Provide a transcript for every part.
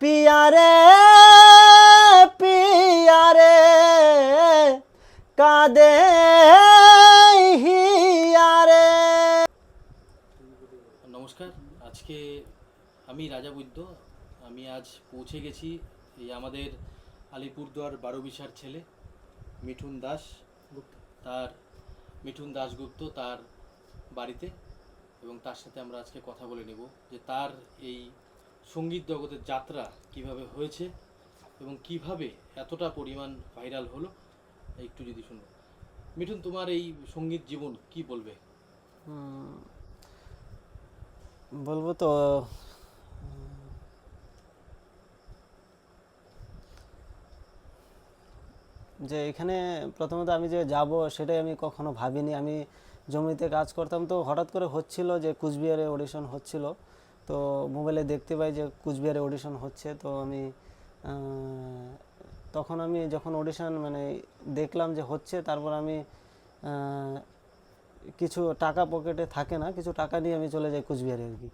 পিয়ারে পিয়ারে, কাদে হিয়ারে। নমস্কার, আজকে আমি রাজা বৈদ্য। আমি আজ পৌঁছে গেছি এই আমাদের আলিপুরদুয়ার বারোবিশার ছেলে, মিঠুন দাস তার, মিঠুন দাশগুপ্ত তার বাড়িতে এবং তার সাথে আমরা আজকে কথা বলে নেব যে তার এই সংগীত জগতের যাত্রা কীভাবে হয়েছে এবং কীভাবে এতটা পরিমাণ ভাইরাল হলো, একটু যদি শুনব মিঠুন, তোমার এই সংগীত জীবন কি বলবে? বলব তো যে এখানে প্রথমত আমি যে যাব সেটাই আমি কখনো ভাবিনি। আমি জমিতে কাজ করতাম তো হঠাৎ করে হচ্ছিল যে কুচবিহারে অডিশন হচ্ছিল। তো মোবাইলে দেখতে পাই যে কুচবিহারে অডিশন হচ্ছে, তো আমি তখন আমি যখন অডিশন মানে দেখলাম যে হচ্ছে, তারপর আমি কিছু টাকা পকেটে থাকে না, কিছু টাকা নিয়ে আমি চলে যাই কুচবিহারে আর কি।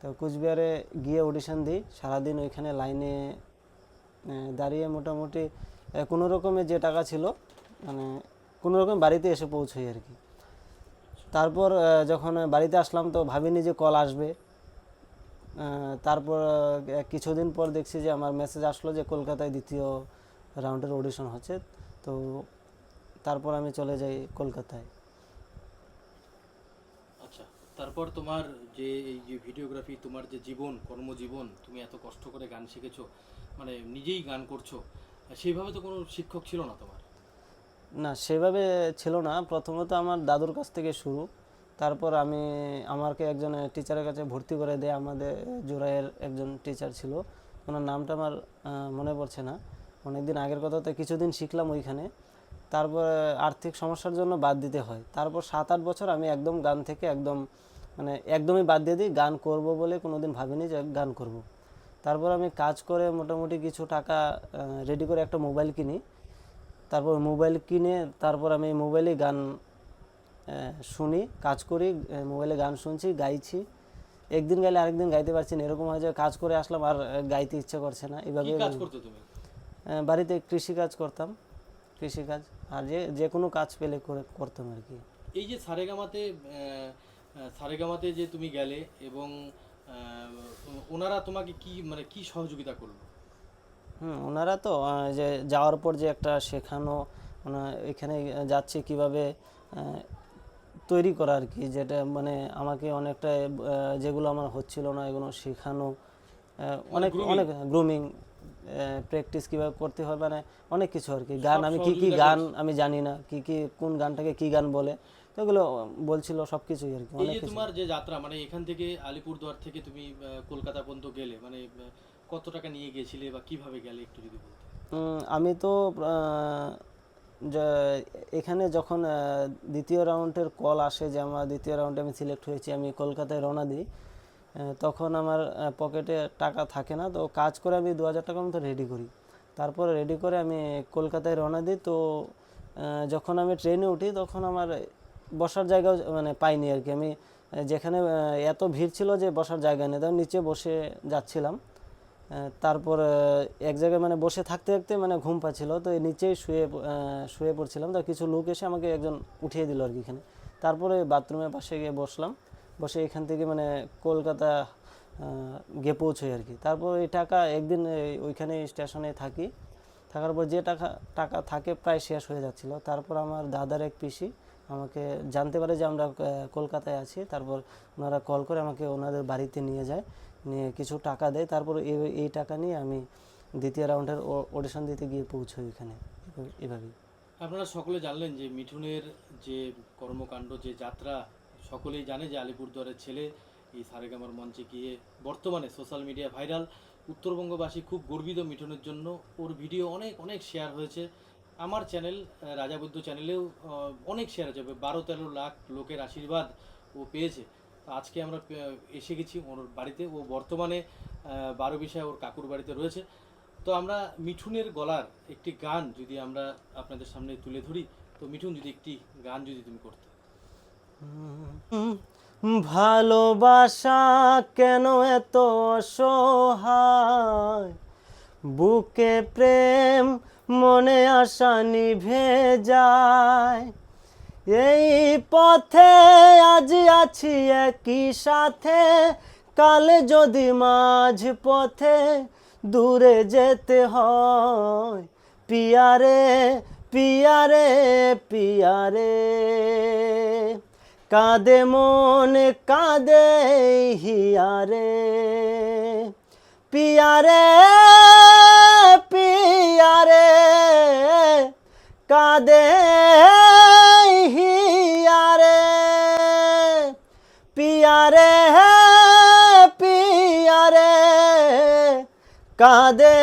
তো কুচবিহারে গিয়ে অডিশন দিই, সারাদিন ওইখানে লাইনে দাঁড়িয়ে মোটামুটি কোনো রকমের যে টাকা ছিল মানে কোনো রকম বাড়িতে এসে পৌঁছই আর কি। তারপর যখন বাড়িতে আসলাম তো ভাবিনি যে কল আসবে তারপর কিছুদিন পর দেখছি যে আমার মেসেজ আসলো যে কলকাতায় দ্বিতীয় রাউন্ডের অডিশন হচ্ছে। তো তারপর আমি চলে যাই কলকাতায়। আচ্ছা তারপর তোমার যে এই যে ভিডিওগ্রাফি তোমার যে জীবন কর্মজীবন তুমি এত কষ্ট করে গান শিখেছো মানে নিজেই গান করছ সেইভাবে তো কোনো শিক্ষক ছিল না তোমার? না সেভাবে ছিল না। প্রথমত আমার দাদুর কাছ থেকে শুরু। তারপর আমি আমাকে একজন টিচারের কাছে ভর্তি করে দেয়, আমাদের জোড়াইয়ের একজন টিচার ছিল। ওনার নামটা আমার মনে পড়ছে না। অনেকদিন আগের কথা তো কিছুদিন শিখলাম ওইখানে। তারপর আর্থিক সমস্যার জন্য বাদ দিতে হয়। তারপর সাত আট বছর আমি একদম গান থেকে একদম মানে একদমই বাদ দিয়ে দিই, গান করব বলে কোনো দিন ভাবিনি যে গান করব। তারপর আমি কাজ করে মোটামুটি কিছু টাকা রেডি করে একটা মোবাইল কিনি। তারপর মোবাইল কিনে, তারপর আমি মোবাইলে গান শুনি কাজ করি মোবাইলে গান শুনছি গাইছি। একদিন গাইলে আরেকদিন গাইতে পারছি না এরকম হয় যে কাজ করে আসলাম আর গাইতে ইচ্ছে করছে না। এইভাবে কাজ করতো তুমি? বাড়িতে কৃষি কাজ করতাম কৃষি কাজ। আর যে যে কোনো কাজ পেলে করে করতাম আর কি। এই যে সারেগামাতে সারেগামাতে যে তুমি গেলে এবং ওনারা তোমাকে কি মানে কি সহযোগিতা করল? হুম ওনারা তো যে যাওয়ার পর যে একটা শেখানো ওনা এখানে যাচ্ছে কীভাবে তৈরি করা আর কি যেটা মানে আমাকে অনেকটা যেগুলো আমার হচ্ছিল না এগুলো শেখানো অনেক অনেক গ্রুমিং প্র্যাকটিস কীভাবে করতে হয় মানে অনেক কিছু আর কি। গান আমি কি কি গান আমি জানি না কি কি কোন গানটাকে কি গান বলে তো এগুলো বলছিল সব কিছুই আর কি যে তোমার যে যাত্রা মানে এখান থেকে আলিপুরদুয়ার থেকে তুমি কলকাতা পর্যন্ত গেলে মানে কত টাকা নিয়ে গেছিলে বা কীভাবে গেলে একটু যদি বলতে? আমি তো এখানে যখন দ্বিতীয় রাউন্ডের কল আসে যে আমার দ্বিতীয় রাউন্ডে আমি সিলেক্ট হয়েছি, আমি কলকাতায় রওনা দিই তখন আমার পকেটে টাকা থাকে না, তো কাজ করে আমি দু হাজার টাকার মতো রেডি করি। তারপর রেডি করে আমি কলকাতায় রওনা দিই, তো যখন আমি ট্রেনে উঠি, তখন আমার বসার জায়গাও মানে পাইনি আর কি। আমি যেখানে এত ভিড় ছিল যে বসার জায়গা নেই তখন নিচে বসে যাচ্ছিলাম। তারপর এক জায়গায় মানে বসে থাকতে থাকতে মানে ঘুম পাচ্ছিল। তো নিচেই শুয়ে শুয়ে পড়ছিলাম। তো কিছু লোক এসে আমাকে একজন উঠিয়ে দিল আর কি এখানে। তারপরে বাথরুমের পাশে গিয়ে বসলাম। বসে এখান থেকে মানে কলকাতা গিয়ে পৌঁছোই আর কি তারপর এই টাকা একদিন ওইখানে স্টেশনে থাকি। থাকার পর যে টাকা টাকা থাকে প্রায় শেষ হয়ে যাচ্ছিল। তারপর আমার দাদার এক পিসি আমাকে জানতে পারে যে আমরা কলকাতায় আছি। তারপর ওনারা কল করে আমাকে ওনাদের বাড়িতে নিয়ে যায়। নিয়ে কিছু টাকা দেয়, তারপর এই টাকা নিয়ে আমি দ্বিতীয় রাউন্ডের অডিশন দিতে গিয়ে পৌঁছোই এখানে। এভাবেই। আপনারা সকলে জানলেন যে মিঠুনের যে কর্মকাণ্ড, যে যাত্রা, সকলেই জানে যে আলিপুরদুয়ারের ছেলে, এই সারেগামার মঞ্চে গিয়ে বর্তমানে সোশ্যাল মিডিয়া ভাইরাল উত্তরবঙ্গবাসী খুব গর্বিত মিঠুনের জন্য। ওর ভিডিও অনেক অনেক শেয়ার হয়েছে। আমার চ্যানেল রাজাবুদ্ধ চ্যানেলেও অনেক শেয়ার হয়েছে। বারো তেরো লাখ লোকের আশীর্বাদ ও পেয়েছে। আজকে আমরা এসে গেছি ওর বাড়িতে। ও বর্তমানে আহ, বারো বিষয় ওর কাকুর বাড়িতে রয়েছে। তো আমরা মিঠুনের গলার একটি গান যদি আমরা আপনাদের সামনে তুলে ধরি তো মিঠুন যদি একটি গান যদি তুমি করতে। ভালোবাসা কেন এত অসহায়? বুকে প্রেম মনে আশা নিভে যায়। এই পথে আজ আছি একই সাথে, কালে যদি মাঝ পথে দূরে যেতে হয়, পিয়ারে পিয়ারে পিয়ারে। কাঁদে মনে, কাঁদে হিয়ারে। পিয়ারে পিয়ারে, কাঁদে কাঁদে।